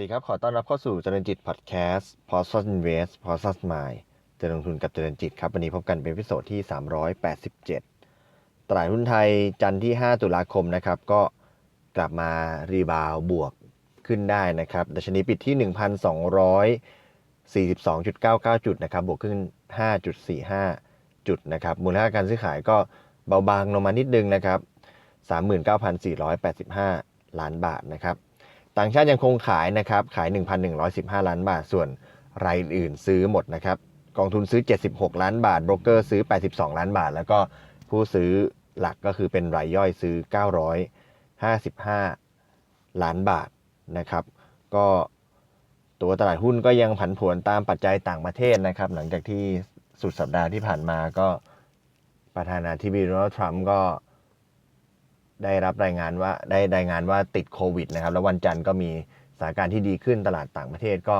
ดีครับ ขอต้อนรับเข้าสู่เจริญจิตพอดแคสต์ p o s t Invest p o s t Mind จะลงทุนกับเจริญจิตครับ วันนี้พบกันเป็นพิโซดที่ 387 ตลาดหุ้นไทยจันทร์ที่ 5 ตุลาคมนะครับ ก็กลับมารีบาวบวกขึ้นได้นะครับดัชนีปิดที่ 1,242.99 จุดนะครับ บวกขึ้น 5.45 จุดนะครับ มูลค่าการซื้อขายก็เบาบางลงมานิดนึงนะครับ 39,485 ล้านบาทนะครับ ต่างชาติยังคงขายนะครับขาย 1,115 ล้านบาท ส่วนรายอื่นซื้อหมดนะครับกองทุนซื้อ 76 ล้านบาทโบรกเกอร์ซื้อ 82 ล้านบาท แล้วก็ผู้ซื้อหลักก็คือเป็นรายย่อยซื้อ 955 ล้านบาทนะครับ ก็ตัวตลาดหุ้นก็ยังผันผวนตามปัจจัยต่างประเทศนะครับ หลังจากที่สุดสัปดาห์ที่ผ่านมาก็ประธานาธิบดีโดนัลด์ทรัมป์ก็ ได้รับรายงานว่าได้รายงานว่าติดโควิดนะครับ แล้ววันจันทร์ก็มีสถานการณ์ที่ดีขึ้นตลาดต่างประเทศก็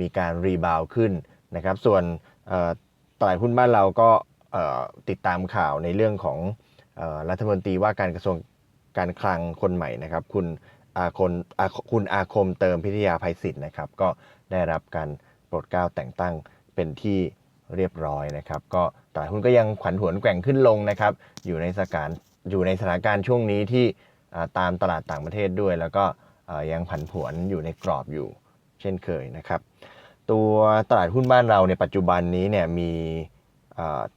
มีการรีบาวขึ้นนะครับ ส่วนตลาดหุ้นบ้านเราก็ติดตามข่าวในเรื่องของออรัฐมนตรีว่าการกระทรวงการคลังคนใหม่นะครับ คุณอาคมอาคุณอาคมเติมพิทยาภัยศิษย์นะครับ ก็ได้รับการโปรดเกล้าแต่งตั้งเป็นที่เรียบร้อยนะครับ ก็ตลาดหุ้นก็ยังขวัญหวนแกว่งขึ้นลงนะครับ อยู่ในสถานการ อยู่ในสถานการณ์ช่วงนี้ที่ตามตลาดต่างประเทศด้วย แล้วก็ยังผันผวนอยู่ในกรอบอยู่ เช่นเคยนะครับ ตัวตลาดหุ้นบ้านเราในปัจจุบันนี้เนี่ยมี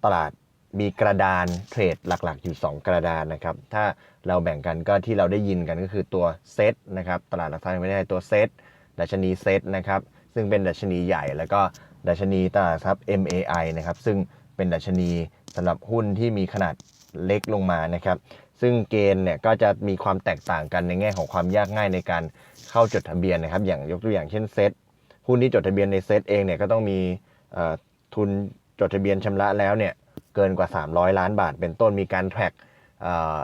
ตลาดมีกระดานเทรดหลักๆ อยู่ 2 กระดานนะครับ ถ้าเราแบ่งกันก็ที่เราได้ยินกันก็คือตัวเซตนะครับตลาดหลักทรัพย์แห่ไทยตัวเซตดัชนีเซตนะครับซึ่งเป็นดัชนีใหญ่ แล้วก็ดัชนีตลาดทรัพย์ MAI นะครับซึ่งเป็นดัชนีสำหรับหุ้นที่มีขนาด เล็กลงมานะครับ ซึ่งเกณฑ์เนี่ยก็จะมีความแตกต่างกันในแง่ของความยากง่ายในการเข้าจดทะเบียนนะครับ อย่างยกตัวอย่างเช่นเซตหุ้นที่จดทะเบียนในเซตเองเนี่ยก็ต้องมีทุนจดทะเบียนชำระแล้วเนี่ยเกินกว่า 300 ล้านบาท เป็นต้นมีการแทร็ก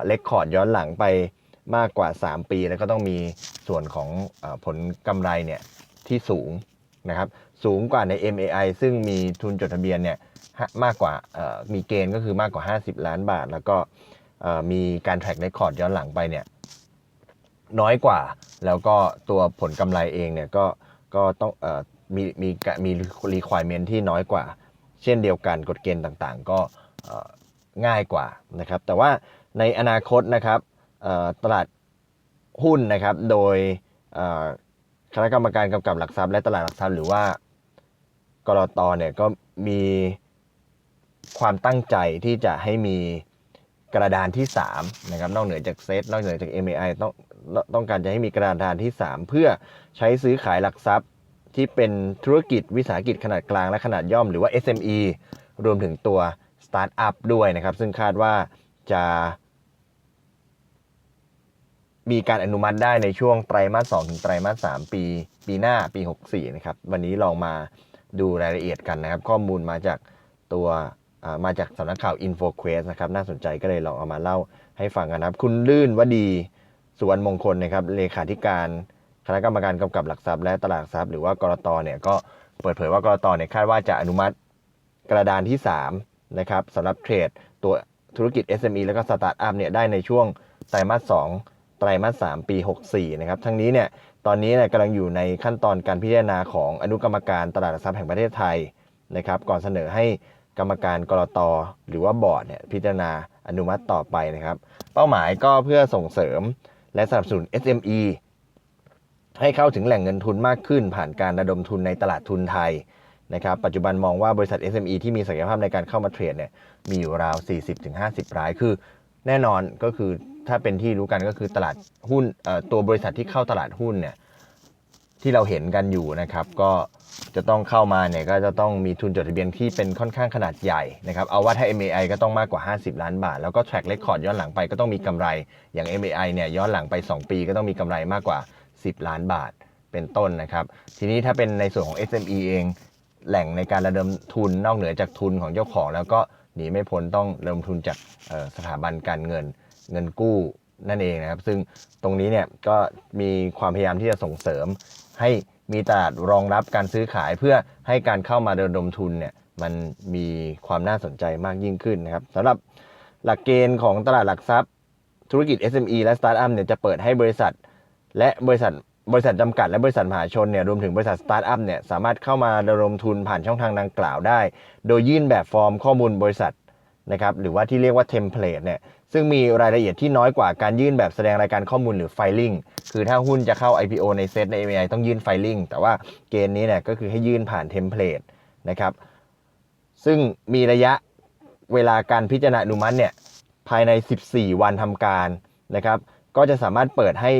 เลคคอร์ดย้อนหลังไปมากกว่า 3 ปี แล้วก็ต้องมีส่วนของออผลกำไรเนี่ยที่สูง นะครับสูงกว่าใน MAI ซึ่งมีทุนจดทะเบียนเนี่ยมากกว่ามีเกณฑ์ก็คือมากกว่า 50 ล้านบาท แล้วก็มีการแทร็กเรคคอร์ดย้อนหลังไปเนี่ยน้อยกว่า แล้วก็ตัวผลกำไรเองเนี่ยก็ก็ต้องอมีมีมี requirement ที่น้อยกว่า เช่นเดียวกันกฎเกณฑ์ต่างๆ ก็ง่ายกว่านะครับ แต่ว่าในอนาคตนะครับตลาดหุ้นนะครับโดย คณะกรรมการกำกับหลักทรัพย์และตลาดหลักทรัพย์หรือว่ากรตเนี่ยก็มีความตั้งใจที่จะให้มีกระดานที่3นะครับนอกเหนือจากเซตนอกเหนือจาก MAI ต้องต้องการจะให้มีกระดานที่ 3 เพื่อใช้ซื้อขายหลักทรัพย์ที่เป็นธุรกิจวิสาหกิจขนาดกลางและขนาดย่อมหรือว่า SME รวมถึงตัวสตาร์ทอัพด้วยนะครับ ซึ่งคาดว่าจะ มีการอนุมัติได้ในช่วงไตรมาส2ถึงไตรมาส3ปี ปีหน้าปี 64 นะครับ วันนี้ลองมาดูรายละเอียดกันนะครับ ข้อมูลมาจากตัวมาจากสำนักข่าว InfoQuest นะครับ น่าสนใจก็เลยลองเอามาเล่าให้ฟังกันนะครับ คุณลื่นวดีสุวรรณมงคลนะครับเลขาธิการคณะกรรมการกำกับหลักทรัพย์และตลาดทรัพย์หรือว่ากรตเนี่ยก็เปิดเผยว่ากรตเนี่ยคาดว่าจะอนุมัติกระดานที่3นะครับสำหรับเทรดตัวธุรกิจ SME แล้วก็สตาร์ทอัพเนี่ยได้ในช่วงไตรมาส2 ไตรมาส 3 ปี 64 นะครับ ทั้งนี้เนี่ยตอนนี้เนี่ยกำลังอยู่ในขั้นตอนการพิจารณาของอนุกรรมการตลาดหลักทรัพย์แห่งประเทศไทยนะครับ ก่อนเสนอให้กรรมการกรตหรือว่าบอร์ดเนี่ยพิจารณาอนุมัติต่อไปนะครับ เป้าหมายก็เพื่อส่งเสริมและสนับสนุน SME ให้เข้าถึงแหล่งเงินทุนมากขึ้น ผ่านการระดมทุนในตลาดทุนไทยนะครับปัจจุบันมองว่าบริษัท SME ที่มีศักยภาพในการเข้ามาเทรดเนี่ยมีอยู่ราว 40-50 รายคือแน่นอนก็คือ ถ้าเป็นที่รู้กันก็คือตลาดหุ้นเอ่อตัวบริษัทที่เข้าตลาดหุ้นเนี่ยที่เราเห็นกันอยู่นะครับก็จะต้องเข้ามาเนี่ยก็จะต้องมีทุนจดทะเบียนที่เป็นค่อนข้างขนาดใหญ่นะครับเอาว่าถ้า MAI ก็ต้องมากกว่า 50 ล้านบาท แล้วก็ track record ย้อนหลังไปก็ต้องมีกำไรอย่าง MAI เนี่ยย้อนหลังไป 2 ปีก็ต้องมีกำไรมากกว่า 10 ล้านบาทเป็นต้นนะครับ ทีนี้ถ้าเป็นในส่วนของ SME เอง แหล่งในการระดมทุนนอกเหนือจากทุนของเจ้าของ แล้วก็หนีไม่พ้นต้องระดมทุนจากเอ่อสถาบันการเงิน เงินกู้นั่นเองนะครับ ซึ่งตรงนี้เนี่ยก็มีความพยายามที่จะส่งเสริม ให้มีตลาดรองรับการซื้อขายเพื่อให้การเข้ามาระดมทุนเนี่ยมันมีความน่าสนใจมากยิ่งขึ้นนะครับสำหรับหลักเกณฑ์ของตลาดหลักทรัพย์ ธุรกิจ SME และสตาร์ทอัพเนี่ยจะเปิดให้บริษัท และบริษัทบริษัทจำกัดและบริษัทมหาชนเนี่ยรวมถึงบริษัทสตาร์ทอัพเนี่ยสามารถเข้ามาระดมทุนผ่านช่องทางดังกล่าวได้ โดยยื่นแบบฟอร์มข้อมูลบริษัท นะครับหรือว่าที่เรียกว่าเทมเพลตเนี่ยซึ่งมีรายละเอียดที่น้อยกว่าการยื่นแบบแสดงรายการข้อมูลหรือไฟลิ่งคือถ้าหุ้นจะเข้า IPO ในเซตใน MI ต้องยื่นไฟลิ่งแต่ว่าเกณฑ์นี้เนี่ยก็คือให้ยื่นผ่านเทมเพลตนะครับซึ่งมีระยะเวลาการพิจารณาอนุมัติเนี่ยภายใน 14 วันทำการนะครับก็จะสามารถเปิดให้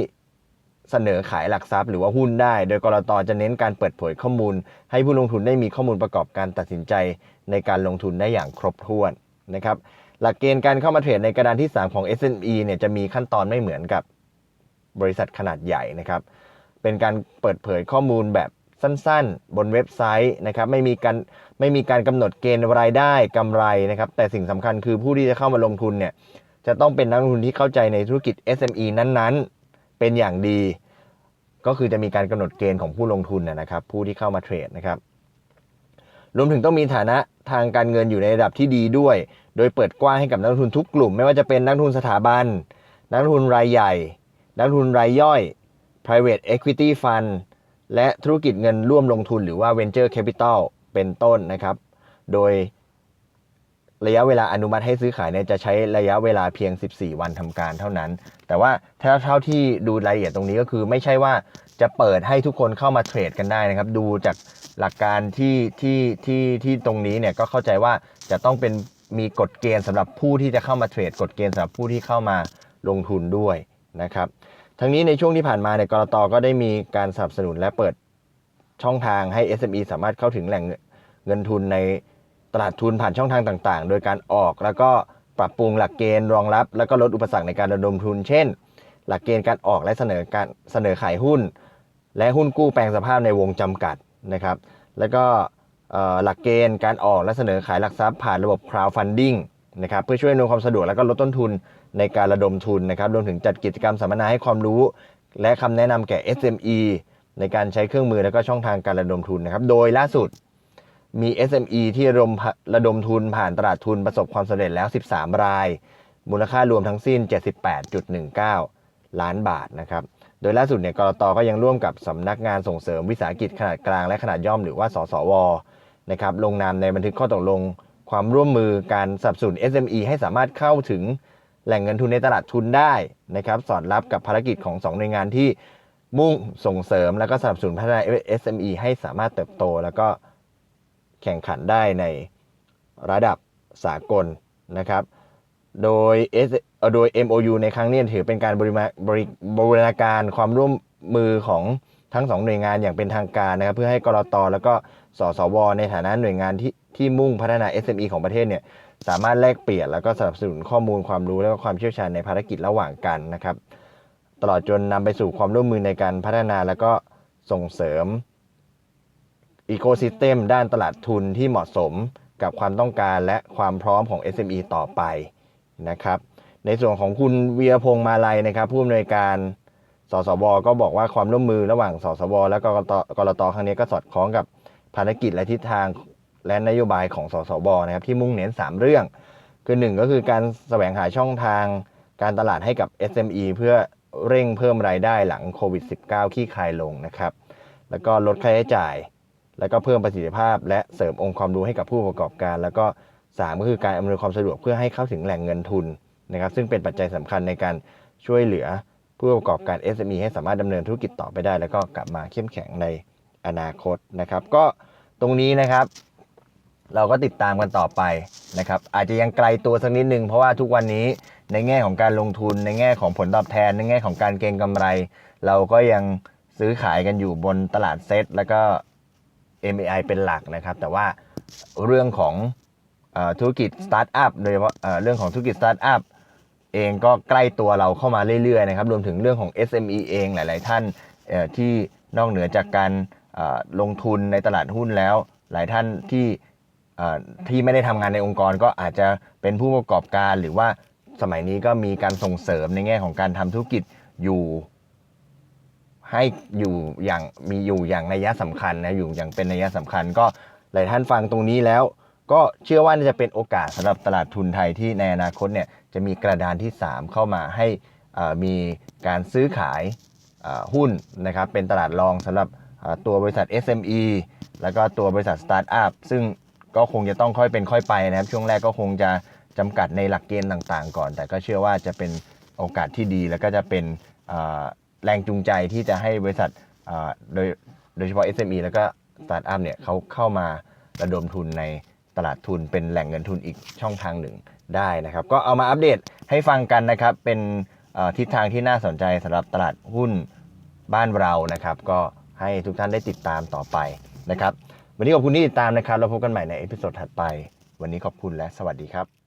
เสนอขายหลักทรัพย์หรือว่าหุ้นได้ โดยกรตจะเน้นการเปิดเผยข้อมูล ให้ผู้ลงทุนได้มีข้อมูลประกอบการตัดสินใจในการลงทุนได้อย่างครบถ้วน นะครับหลักเกณฑ์การเข้ามาเทรดในกระดานที่ 3 ของ SME เนี่ยจะมีขั้นตอนไม่เหมือนกับบริษัทขนาดใหญ่นะครับ เป็นการเปิดเผยข้อมูลแบบสั้นๆ บนเว็บไซต์นะครับไม่มีการไม่มีการกำหนดเกณฑ์รายได้กำไรนะครับ แต่สิ่งสำคัญคือผู้ที่จะเข้ามาลงทุนเนี่ยจะต้องเป็นนักลงทุนที่เข้าใจในธุรกิจ SME นั้นๆ เป็นอย่างดี ก็คือจะมีการกำหนดเกณฑ์ของผู้ลงทุนนนะครับ ผู้ที่เข้ามาเทรดนะครับ รวมถึงต้องมีฐานะทางการเงินอยู่ในระดับที่ดีด้วย โดยเปิดกว้างให้กับนักลงทุนทุกกลุ่ม ไม่ว่าจะเป็นนักลงทุนสถาบัน นักลงทุนรายใหญ่ นักลงทุนรายย่อย private equity fund และธุรกิจเงินร่วมลงทุนหรือว่า venture capital เป็นต้นนะครับ โดย ระยะเวลาอนุมัติให้ซื้อขายเนี่ยจะใช้ระยะเวลาเพียง 14 วันทำการเท่านั้น แต่ว่าถ้าเท่าที่ดูรายละเอียดตรงนี้ก็คือไม่ใช่ว่าจะเปิดให้ทุกคนเข้ามาเทรดกันได้นะครับ ดูจากหลักการที่ที่ที่ที่ตรงนี้เนี่ยก็เข้าใจว่าจะต้องเป็นมีกฎเกณฑ์สำหรับผู้ที่จะเข้ามาเทรดกฎเกณฑ์สำหรับผู้ที่เข้ามาลงทุนด้วยนะครับ ทั้งนี้ในช่วงที่ผ่านมาเนี่ยกรตก็ได้มีการสนับสนุนและเปิดช่องทางให้ SME สามารถเข้าถึงแหล่งเงินทุนใน ตลาดทุนผ่านช่องทางต่างๆ โดยการออกแล้วก็ปรับปรุงหลักเกณฑ์รองรับ แล้วก็ลดอุปสรรคในการระดมทุน เช่น หลักเกณฑ์การออกและเสนอการเสนอขายหุ้น และหุ้นกู้แปลงสภาพในวงจำกัดนะครับ แล้วก็หลักเกณฑ์การออกและเสนอขายหลักทรัพย์ผ่านระบบ crowdfunding นะครับเพื่อช่วยอำนวยความสะดวกและก็ลดต้นทุนในการระดมทุนนะครับรวมถึงจัดกิจกรรมสัมมนาให้ความรู้ และคำแนะนำแก่ SME ในการใช้เครื่องมือและก็ช่องทางการระดมทุนนะครับ โดยล่าสุด มี SME ที่ระดมระดมทุนผ่านตลาดทุนประสบความสำเร็จแล้ว 13 ราย มูลค่ารวมทั้งสิ้น 78.19 ล้านบาทนะครับ โดยล่าสุดเนี่ยกรตก็ยังร่วมกับสำนักงานส่งเสริมวิสาหกิจขนาดกลางและขนาดย่อมหรือว่า สสว นะครับลงนามในบันทึกข้อตกลง ความร่วมมือการสนับสนุน SME ให้สามารถเข้าถึงแหล่งเงินทุนในตลาดทุนได้นะครับ สอดรับกับภารกิจของสองหน่วยงานที่มุ่งส่งเสริมและก็สนับสนุนพัฒนา SME ให้สามารถเติบโต แล้วก็ แข่งขันได้ในระดับสากลนะครับ โดย S เออโดย MOU ในครั้งนี้ถือเป็นการบริมาบริบูรณาการความร่วมมือของทั้งสองหน่วยงานอย่างเป็นทางการนะครับ เพื่อให้กรตแล้วก็สสว ในฐานะหน่วยงานที่ที่มุ่งพัฒนา SME ของประเทศเนี่ยสามารถแลกเปลี่ยนแล้วก็สนับสนุนข้อมูลความรู้และก็ความเชี่ยวชาญในภารกิจระหว่างกันนะครับ ตลอดจนนำไปสู่ความร่วมมือในการพัฒนาแล้วก็ส่งเสริม อีโคซิสเต็มด้านตลาดทุนที่เหมาะสมกับความต้องการและความพร้อมของ SME ต่อไปนะครับ ในส่วนของคุณเวีรพงษ์มาลัยนะครับ ผู้อำนวยการสสวก็บอกว่าความร่วมมือระหว่างสสวและกกตกรตครั้งนี้ก็สอดคล้องกับภารกิจและทิศทางและนโยบายของสสวนะครับที่มุ่งเน้น 3 เรื่อง คือหนึ่งก็คือการแสวงหาช่องทางการตลาดให้กับ SME เพื่อเร่งเพิ่มรายได้หลังโควิด -19 ขี้คายลงนะครับ แล้วก็ลดค่าใช้จ่าย แล้วก็เพิ่มประสิทธิภาพ และเสริมองค์ความรู้ให้กับผู้ประกอบการ แล้วก็สามก็คือการอำนวยความสะดวกเพื่อให้เข้าถึงแหล่งเงินทุนนะครับ ซึ่งเป็นปัจจัยสำคัญในการช่วยเหลือผู้ประกอบการ SME ให้สามารถดำเนินธุรกิจต่อไปได้ แล้วก็กลับมาเข้มแข็งในอนาคตนะครับ ก็ตรงนี้นะครับ เราก็ติดตามกันต่อไปนะครับ อาจจะยังไกลตัวสักนิดนึงเพราะว่าทุกวันนี้ในแง่ของการลงทุน ในแง่ของผลตอบแทน ในแง่ของการเก็งกำไร เราก็ยังซื้อขายกันอยู่บนตลาดเซ็ตแล้วก็ MAI เป็นหลักนะครับ แต่ว่าเรื่องของอธุรกิจสตาร์ทอัพโดยเฉพาะเรื่องของธุรกิจสตาร์ทอัพเองก็ใกล้ตัวเราเข้ามาเรื่อยๆนะครับรวมถึงเรื่องของ SME เองหลาย ๆ ท่านที่นอกเหนือจากการลงทุนในตลาดหุ้นแล้ว หลายท่านที่ที่ไม่ได้ทำงานในองค์กรก็อาจจะเป็นผู้ประกอบการหรือว่าสมัยนี้ก็มีการส่งเสริมในแง่ของการทำธุรกิจอยู่ ให้อยู่อย่างมีอยู่อย่างนัยสำคัญนะอยู่อย่างเป็นนัยสำคัญ ก็หลายท่านฟังตรงนี้แล้ว ก็เชื่อว่าน่าจะเป็นโอกาสสำหรับตลาดทุนไทยที่ในอนาคตเนี่ยจะมีกระดานที่ 3 เข้ามาให้มีการซื้อขายหุ้นนะครับเป็นตลาดรองสำหรับตัวบริษัท SME แล้วก็ตัวบริษัทสตาร์ทอัพซึ่งก็คงจะต้องค่อยเป็นค่อยไปนะครับ ช่วงแรกก็คงจะจำกัดในหลักเกณฑ์ต่างๆ ก่อน แต่ก็เชื่อว่าจะเป็นโอกาสที่ดีแล้วก็จะเป็น แรงจูงใจที่จะให้บริษัทโดยโดยเฉพาะ SME แล้วก็สตาร์ทอัพเนี่ยเขาเข้ามาระดมทุนในตลาดทุนเป็นแหล่งเงินทุนอีกช่องทางหนึ่งได้นะครับ ก็เอามาอัปเดตให้ฟังกันนะครับ เป็นทิศทางที่น่าสนใจสำหรับตลาดหุ้นบ้านเรานะครับ ก็ให้ทุกท่านได้ติดตามต่อไปนะครับ วันนี้ขอบคุณที่ติดตามนะครับเราพบกันใหม่ในเอพิโซดถัดไป วันนี้ขอบคุณและสวัสดีครับ